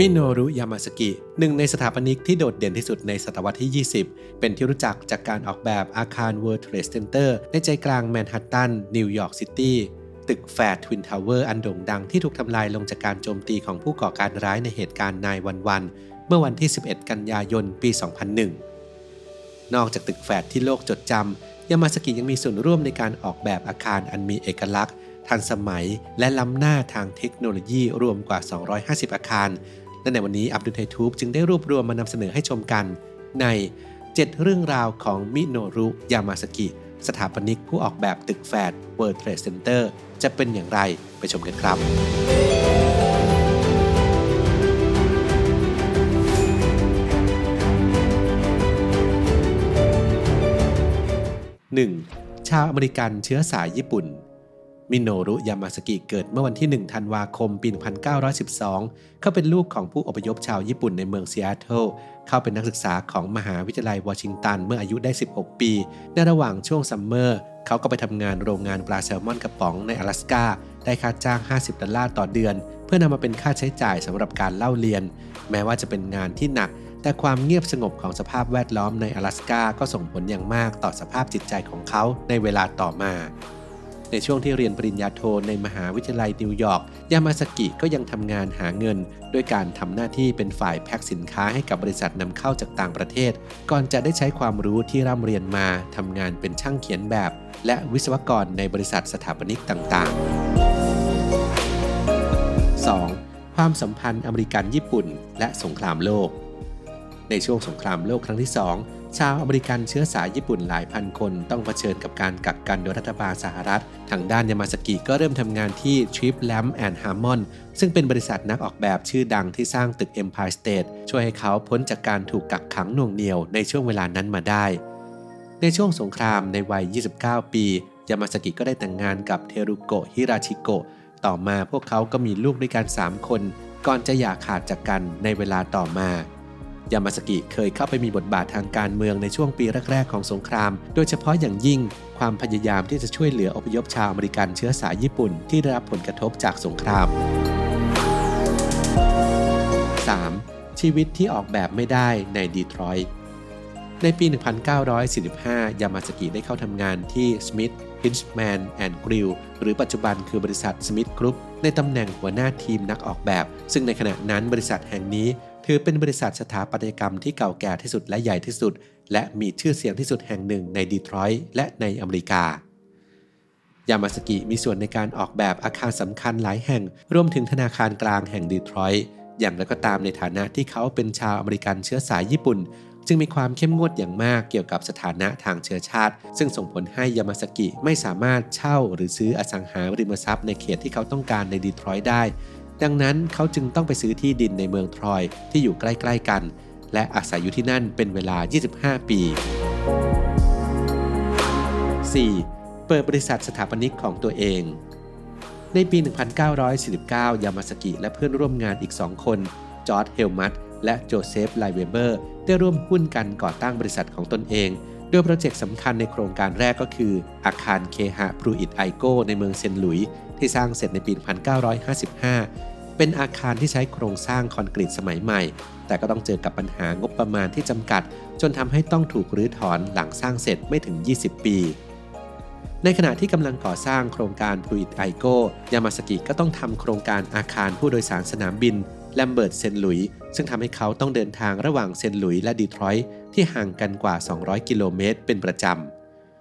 มิโนรุยามาสกิหนึ่งในสถาปนิกที่โดดเด่นที่สุดในศตวรรษที่ 20 เป็นที่รู้จักจากการออกแบบอาคาร World Trade Center ในใจกลางแมนฮัตตัน นิวยอร์กซิตี้ตึกแฟดทวินทาวเวอร์อันโด่งดังที่ถูกทำลายลงจากการโจมตีของผู้ก่อการร้ายในเหตุการณ์นายวันวัน เมื่อวันที่ 11 กันยายน ปี 2001 นอกจากตึกแฟดที่โลกจดจำยามาสกิยังมีส่วนร่วมในการออกแบบอาคารอันมีเอกลักษณ์ ทันสมัย และล้ำหน้าทางเทคโนโลยีรวมกว่า 250 อาคาร และในวันนี้อับดุลไททูบจึงได้รวบรวมมานำเสนอให้ชมกัน ใน 7 เรื่องราวของมิโนรุยามาสกิ สถาปนิกผู้ออกแบบตึกแฟด World Trade Center จะเป็นอย่างไรไปชมกันครับ 1. ชาวอเมริกันเชื้อสายญี่ปุ่น มิโนรุยามาสกิเกิดเมื่อวันที่ 1 ธันวาคม ปี 1912 เขาเป็นลูกของผู้อพยพชาวญี่ปุ่นในเมืองซีแอตเทิล เขาเป็นนักศึกษาของมหาวิทยาลัยวอชิงตันเมื่ออายุได้ 16 ปี ในระหว่างช่วงซัมเมอร์ เขาก็ไปทำงานโรงงานปลาแซลมอนกระป๋องใน阿拉สกา ได้ค่าจ้าง 50 ดอลลาร์ต่อเดือน เพื่อนำมาเป็นค่าใช้จ่ายสำหรับการเล่าเรียน แม้ว่าจะเป็นงานที่หนัก แต่ความเงียบสงบของสภาพแวดล้อมใน阿拉สกา ก็ส่งผลอย่างมากต่อสภาพจิตใจของเขาในเวลาต่อมา ในช่วงที่เรียนปริญญาโทในมหาวิทยาลัยนิวยอร์ก ยามาสกิก็ยังทำงานหาเงิน ด้วยการทำหน้าที่เป็นฝ่ายแพ็คสินค้าให้กับบริษัทนำเข้าจากต่างประเทศ ก่อนจะได้ใช้ความรู้ที่ร่ำเรียนมาทำงานเป็นช่างเขียนแบบ และวิศวกรในบริษัทสถาปนิกต่างๆ 2. ความสัมพันธ์อเมริกันญี่ปุ่น และสงครามโลก ในช่วงสงครามโลกครั้งที่ 2 ชาวอเมริกันเชื้อสายญี่ปุ่นหลายพันคนต้องเผชิญกับการกักกันโดยรัฐบาลสหรัฐ ทางด้านยามาสกิก็เริ่มทำงานที่ Trip Lamp and Harmon ซึ่งเป็นบริษัทนักออกแบบชื่อดังที่สร้างตึก Empire State ช่วยให้เขาพ้นจากการถูกกักขังหน่วงเหนียวในช่วงเวลานั้นมาได้ ในช่วงสงครามในวัย 29 ปียามาสกิก็ได้แต่งงานกับเทรุโกะฮิราชิโกะต่อมาพวกเขาก็มีลูกด้วยกัน 3 คน ก่อนจะอย่าขาดจากกันในเวลาต่อมา ยามาสกิเคยเข้าไปมีบทบาททางการเมืองในช่วงปีแรก ๆ ของสงคราม โดยเฉพาะอย่างยิ่งความพยายามที่จะช่วยเหลืออพยพชาวอเมริกันเชื้อสายญี่ปุ่น ที่ได้รับผลกระทบจากสงคราม 3. ชีวิตที่ออกแบบไม่ได้ในดีทรอยต์ในปี 1945 ยามาสกิได้เข้าทำงานที่ Smith Hinchman and Grill หรือปัจจุบันคือบริษัท Smith Group ในตำแหน่งหัวหน้าทีมนักออกแบบ ซึ่งในขณะนั้นบริษัทแห่งนี้ ถือเป็นบริษัทสถาปัตยกรรมที่เก่าแก่ที่สุดและใหญ่ที่สุด และมีชื่อเสียงที่สุดแห่งหนึ่งในดีทรอยต์และในอเมริกายามาสกิมีส่วนในการออกแบบอาคารสำคัญหลายแห่ง รวมถึงธนาคารกลางแห่งดีทรอยต์อย่างไรก็ตามในฐานะที่เขาเป็นชาวอเมริกันเชื้อสายญี่ปุ่น จึงมีความเข้มงวดอย่างมากเกี่ยวกับสถานะทางเชื้อชาติ ซึ่งส่งผลให้ยามาสกิไม่สามารถเช่าหรือซื้ออสังหาริมทรัพย์ในเขตที่เขาต้องการในดีทรอยต์ได้ ดังนั้นเขาจึงต้องไปซื้อที่ดินในเมืองทรอยที่อยู่ใกล้ๆกัน และอาศัยอยู่ที่นั่นเป็นเวลา 25 ปี 4. เปิดบริษัทสถาปนิกของตัวเอง ในปี 1949 ยามาสกิและเพื่อนร่วมงานอีก2คน จอร์ดเฮลมัตและโจเซฟไลเวเบอร์ ได้ร่วมหุ้นกันก่อตั้งบริษัทของตนเอง โดยโปรเจกต์สำคัญในโครงการแรกก็คือ อาคารเคหะพรูอิตไอโกในเมืองเซนหลุย ที่สร้างเสร็จในปี 1955 เป็นอาคารที่ใช้โครงสร้างคอนกรีตสมัยใหม่ แต่ก็ต้องเจอกับปัญหางบประมาณที่จำกัด จนทำให้ต้องถูกรื้อถอนหลังสร้างเสร็จไม่ถึง 20 ปี ในขณะที่กำลังก่อสร้างโครงการพูอิตไอโกยามาสกิก็ต้องทำโครงการอาคารผู้โดยสารสนามบินแลมเบิร์ตเซนหลุย ซึ่งทำให้เขาต้องเดินทางระหว่างเซนหลุยและดีทรอยต์ที่ห่างกันกว่า 200 กิโลเมตร เป็นประจ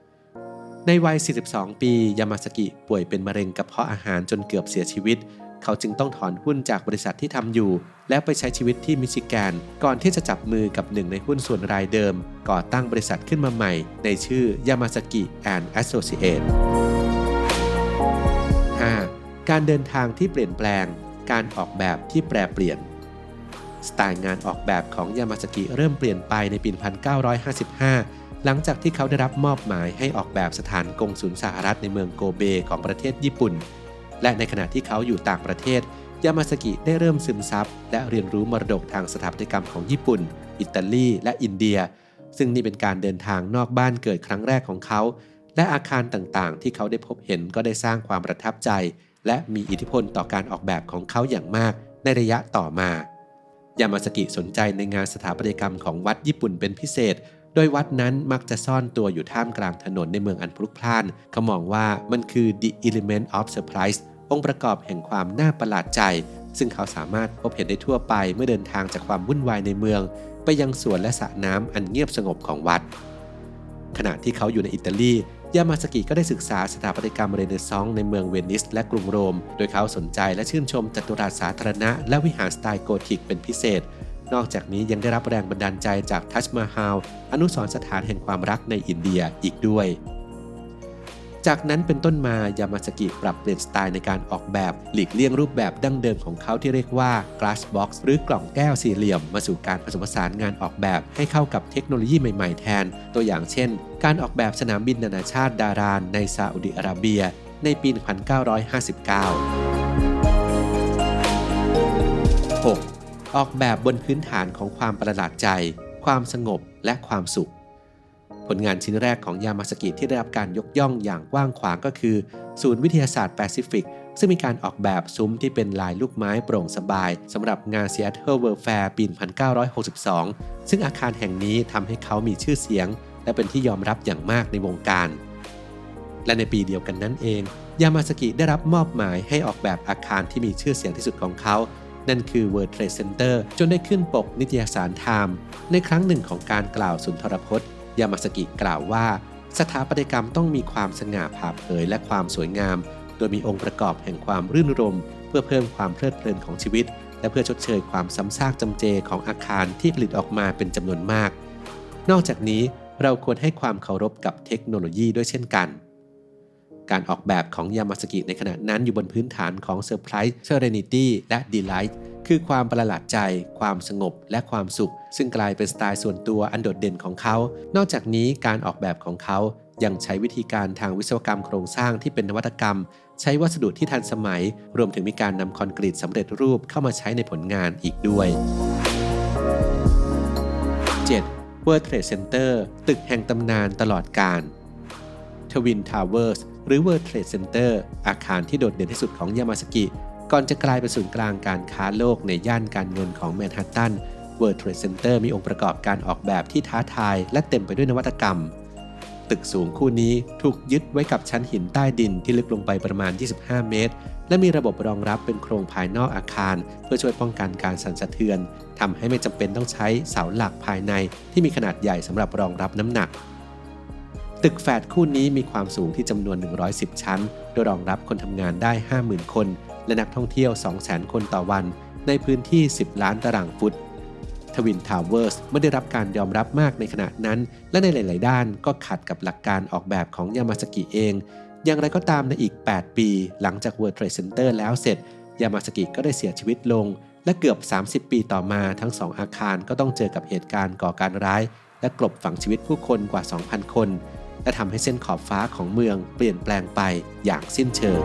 ำในวัย 42 ปี ยามาสกิป่วยเป็นมะเร็งกระเพาะอาหารจนเกือบเสียชีวิต เขาจึงต้องถอนหุ้นจากบริษัทที่ทำอยู่ และไปใช้ชีวิตที่มิชิแกน ก่อนที่จะจับมือกับหนึ่งในหุ้นส่วนรายเดิม ก่อตั้งบริษัทขึ้นมาใหม่ ในชื่อยามาสกิ and Associate 5. การเดินทางที่เปลี่ยนแปลง การออกแบบที่แปรเปลี่ยน สไตล์งานออกแบบของยามาสกิเริ่มเปลี่ยนไปในปี 1955 หลังจากที่เขาได้รับมอบหมายให้ออกแบบสถานกงสุลสหรัฐในเมืองโกเบของประเทศญี่ปุ่น และในขณะที่เขาอยู่ต่างประเทศ ยามาสกิได้เริ่มซึมซับและเรียนรู้มรดกทางสถาปัตยกรรมของญี่ปุ่น อิตาลี และอินเดีย ซึ่งนี่เป็นการเดินทางนอกบ้านเกิดครั้งแรกของเขา และอาคารต่างๆ ที่เขาได้พบเห็นก็ได้สร้างความประทับใจ และมีอิทธิพลต่อการออกแบบของเขาอย่างมากในระยะต่อมายามาสกิสนใจในงานสถาปัตยกรรมของวัดญี่ปุ่นเป็นพิเศษ โดยวัดนั้นมักจะซ่อนตัวอยู่ท่ามกลางถนนในเมืองอันพลุกพล่าน เขามองว่ามันคือ the element of surprise องค์ประกอบแห่งความน่าประหลาดใจ ซึ่งเขาสามารถพบเห็นได้ทั่วไปเมื่อเดินทางจากความวุ่นวายในเมือง ไปยังสวนและสระน้ำอันเงียบสงบของวัด ขณะที่เขาอยู่ในอิตาลียามาสกิก็ได้ศึกษาสถาปัตยกรรมเรเนซองส์ในเมืองเวนิสและกรุงโรม โดยเขาสนใจและชื่นชมจัตุรัสสาธารณะและวิหารสไตล์โกธิกเป็นพิเศษ นอกจากนี้ยังได้รับแรงบันดาลใจจากทัชมาฮาล อนุสรณ์สถานแห่งความรักในอินเดียอีกด้วย จากนั้นเป็นต้นมายามาสกิปรับเปลี่ยนสไตล์ในการออกแบบ หลีกเลี่ยงรูปแบบดั้งเดิมของเขาที่เรียกว่า glass box หรือกล่องแก้วสี่เหลี่ยม มาสู่การผสมผสานงานออกแบบให้เข้ากับเทคโนโลยีใหม่ๆแทน ตัวอย่างเช่น การออกแบบสนามบินนานาชาติดาราน ในซาอุดิอาระเบีย ในปี 1959 6. ออกแบบบนพื้นฐานของความประหลาดใจ ความสงบและความสุข ผลงานชิ้นแรกของยามาสกิที่ได้รับการยกย่องอย่างกว้างขวางก็คือ ศูนย์วิทยาศาสตร์แปซิฟิก ซึ่งมีการออกแบบซุ้มที่เป็นลายลูกไม้โปร่งสบายสำหรับงาน Seattle World Fair ปี 1962 ซึ่งอาคารแห่งนี้ทำให้เขามีชื่อเสียง และเป็นที่ยอมรับอย่างมากในวงการ และในปีเดียวกันนั้นเอง ยามาสกิได้รับมอบหมายให้ออกแบบอาคารที่มีชื่อเสียงที่สุดของเขานั่นคือ World Trade Center จนได้ขึ้นปกนิตยสารไทม์ในครั้งหนึ่งของการกล่าวสุนทรพจน์ ยามาสกิกล่าวว่า สถาปัตยกรรมต้องมีความสง่าผ่าเผยและความสวยงาม โดยมีองค์ประกอบแห่งความรื่นรม เพื่อเพิ่มความเพลิดเพลินของชีวิต และเพื่อชดเชยความซ้ำซากจำเจของอาคารที่ผลิตออกมาเป็นจำนวนมาก นอกจากนี้เราควรให้ความเคารพกับเทคโนโลยีด้วยเช่นกัน การออกแบบของยามาสกิในขณะนั้นอยู่บนพื้นฐานของ Surprise Serenity และ Delight คือความประหลาดใจ ความสงบ และความสุข ซึ่งกลายเป็นสไตล์ส่วนตัวอันโดดเด่นของเขา นอกจากนี้การออกแบบของเขายังใช้วิธีการทางวิศวกรรมโครงสร้างที่เป็นนวัตกรรม ใช้วัสดุที่ทันสมัย รวมถึงมีการนำคอนกรีตสำเร็จรูปเข้ามาใช้ในผลงานอีกด้วย 7. World Trade Center ตึกแห่งตำนานตลอดกาล Twin Towers หรือ World Trade Center อาคารที่โดดเด่นที่สุดของยามาสกิ ก่อนจะกลายเป็นศูนย์กลางการค้าโลกในย่านการเงินของแมนฮัตตัน World Trade Center มีองค์ประกอบการออกแบบที่ท้าทาย และเต็มไปด้วยนวัตกรรม ตึกสูงคู่นี้ถูกยึดไว้กับชั้นหินใต้ดินที่ลึกลงไปประมาณ 25 เมตร และมีระบบรองรับเป็นโครงภายนอกอาคาร เพื่อช่วยป้องกันการสั่นสะเทือนทำให้ไม่จำเป็นต้องใช้เสาหลักภายในที่มีขนาดใหญ่สำหรับรองรับน้ำหนัก ตึกแฝดคู่นี้มีความสูงที่จำนวน 110 ชั้น โดยรองรับคนทำงานได้ 50,000 คน และนักท่องเที่ยว 200,000 คนต่อวัน ในพื้นที่ 10 ล้านตารางฟุตทวินทาวเวอร์สไม่ได้รับการยอมรับมากในขณะนั้น และในหลาย ๆ ด้านก็ขัดกับหลักการออกแบบของยามาสกิเอง อย่างไรก็ตามในอีก 8 ปี หลังจาก World Trade Center แล้วเสร็จ ยามาสกิก็ได้เสียชีวิตลง และเกือบ 30 ปีต่อมาทั้งสองอาคารก็ต้องเจอกับเหตุการณ์ก่อการร้าย และกลบฝังชีวิตผู้คนกว่า 2,000 คน และทำให้เส้นขอบฟ้าของเมืองเปลี่ยนแปลงไปอย่างสิ้นเชิง